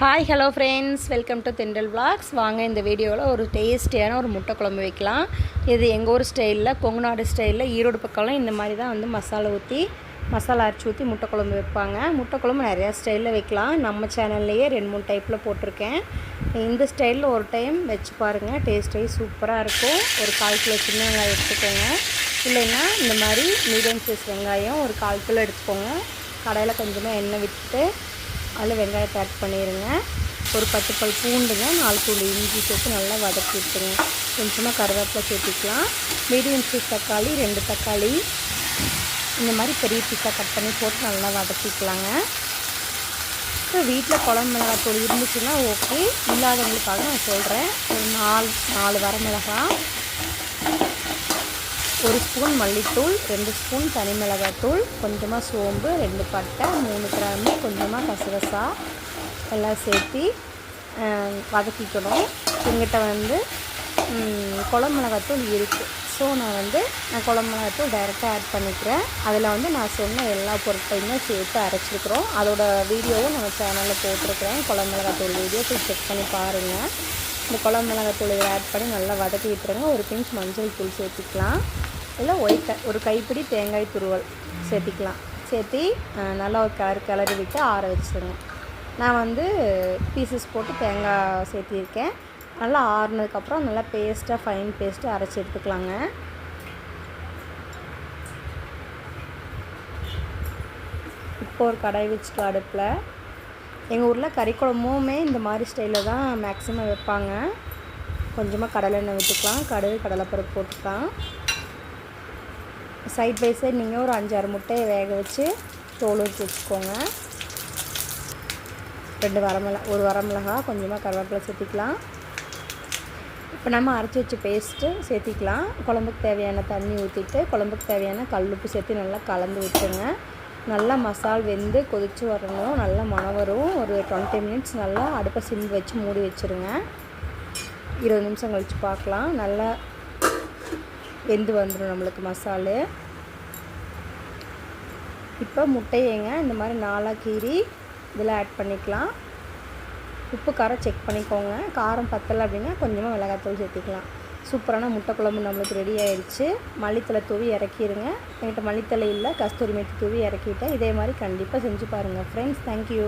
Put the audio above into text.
Hi hello friends welcome to தெண்டல் vlogs. வாங்க இந்த வீடியோவில் ஒரு டேஸ்டியான ஒரு முட்டை குழம்பு வைக்கலாம். இது எங்கள் ஊர் ஸ்டைலில் கொங்குநாடு ஸ்டைலில் ஈரோடு பக்கம்லாம் இந்த மாதிரி தான் வந்து மசாலா ஊற்றி மசாலா அரைச்சி ஊற்றி முட்டை குழம்பு வைப்பாங்க. முட்டை குழம்பு நிறையா ஸ்டைலில் வைக்கலாம். நம்ம சேனல்லையே ரெண்டு மூணு டைப்பில் போட்டிருக்கேன். இந்த ஸ்டைலில் ஒரு டைம் வச்சு பாருங்கள் டேஸ்ட்டே சூப்பராக இருக்கும். ஒரு கால் கிலோ சின்ன வெங்காயம் எடுத்துக்கோங்க. இல்லைன்னா இந்த மாதிரி மீடியம் சைஸ் வெங்காயம் ஒரு கால் கிலோ எடுத்துக்கோங்க. கடையில் கொஞ்சமாக எண்ணெய் விட்டுட்டு அதில் வெங்காயத்தை ஆட் பண்ணிடுங்க ஒரு பத்து பல் பூண்டுங்க நாலு தூள் இஞ்சி சேர்த்து நல்லா வதக்கி விட்டுருங்க. கொஞ்சமாக கருவேப்பிலை சேர்த்துக்கலாம். மீடியம் சைஸ் தக்காளி ரெண்டு தக்காளி. இந்த மாதிரி பெரிய பீஸாக கட் பண்ணி போட்டு நல்லா வதக்கிக்கலாங்க. இப்போ வீட்டில் குழம்பு மிளகாத்தூள் இருந்துச்சுன்னா ஓகே இல்லாதவங்களுக்காக நான் சொல்கிறேன் ஒரு நாலு நாலு வரமிளகாய் ஒரு ஸ்பூன் மல்லித்தூள் ரெண்டு ஸ்பூன் தனி மிளகாத்தூள் கொஞ்சமாக சோம்பு ரெண்டு பட்டை மூணு கிராம்பு கொஞ்சமாக கசகசா எல்லாம் சேர்த்து வதக்கிக்கணும். எங்கிட்ட வந்து குழம்பு மிளகாத்தூள் இருக்குது ஸோ நான் வந்து நான் குழம்பு மிளகாத்தூள் டைரெக்டாக ஆட் பண்ணிக்கிறேன். அதில் வந்து நான் சொன்ன எல்லா பொருட்களையுமே சேர்த்து அரைச்சிருக்கிறோம். அதோட வீடியோவும் நம்ம சேனலில் போட்டிருக்கிறேன். குழம்பு மிளகாத்தூள் வீடியோ போய் செக் பண்ணி பாருங்கள் இந்த குழம்பு மிளகாத்தூள் இதை ஆட் பண்ணி நல்லா வதக்கி விட்டுருங்க ஒரு பிஞ்ச் மஞ்சள் தூள் சேர்த்துக்கலாம். இல்லை ஒயிட் க- ஒரு கைப்பிடி தேங்காய் துருவல் சேர்த்திக்கலாம். சேர்த்தி நல்லா ஒரு கலர் கிளறி விட்டு ஆற வச்சுருங்க நான் வந்து பீசஸ் போட்டு தேங்காய் சேர்த்திருக்கேன். நல்லா ஆறுனதுக்கப்புறம் நல்லா பேஸ்ட்டாக ஃபைன் பேஸ்ட்டு அரைச்சி எடுத்துக்கலாங்க. இப்போ ஒரு கடாய் வச்சுட்டு அடுப்பில். எங்கள் ஊரில் கறி குழம்புமே இந்த மாதிரி ஸ்டைலில் தான் மேக்ஸிமம் வைப்பாங்க. கொஞ்சமாக கடலை எண்ணெய் விட்டுக்கலாம் கடுகு கடலைப்பருப்பு போட்டுக்கலாம். சைட் பை சைடு நீங்கள் ஒரு அஞ்சாறு முட்டையை வேக வச்சு தோல் வச்சு வச்சுக்கோங்க. ரெண்டு வரமிளகா ஒரு வரமிளகா கொஞ்சமாக கருவேப்பிலை சேர்த்திக்கலாம். இப்போ நம்ம அரைச்சி வச்ச பேஸ்ட்டு சேர்த்திக்கலாம். குழம்புக்கு தேவையான தண்ணி ஊற்றிட்டு குழம்புக்கு தேவையான கல்லுப்பு சேர்த்து நல்லா கலந்து விட்டுருங்க. நல்லா மசால் வெந்து கொதித்து வரணும். நல்லா மணவரும் வரும். ஒரு டுவெண்ட்டி மினிட்ஸ் நல்லா அடுப்பை சிம் வச்சு மூடி வச்சுருங்க. இருபது நிமிஷம் கழித்து பார்க்கலாம். நல்லா வெந்து வந்துடும் நம்மளுக்கு மசாலு. இப்போ முட்டையேங்க இந்த மாதிரி நாலாக கீறி இதில் ஆட் பண்ணிக்கலாம். உப்பு காரம் செக் பண்ணிக்கோங்க. காரம் பத்தலை அப்படின்னா கொஞ்சமாக மிளகாத்தூள் சேர்த்திக்கலாம். சூப்பரான முட்டை குழம்பு நம்மளுக்கு ரெடி ஆயிடுச்சு. மல்லித்தலை தூவி இறக்கிடுங்க என்கிட்ட மல்லித்தலை இல்லை கஸ்தூரி மேத்தி தூவி இறக்கிட்டேன். இதே மாதிரி கண்டிப்பாக செஞ்சு பாருங்கள் ஃப்ரெண்ட்ஸ் தேங்க்யூ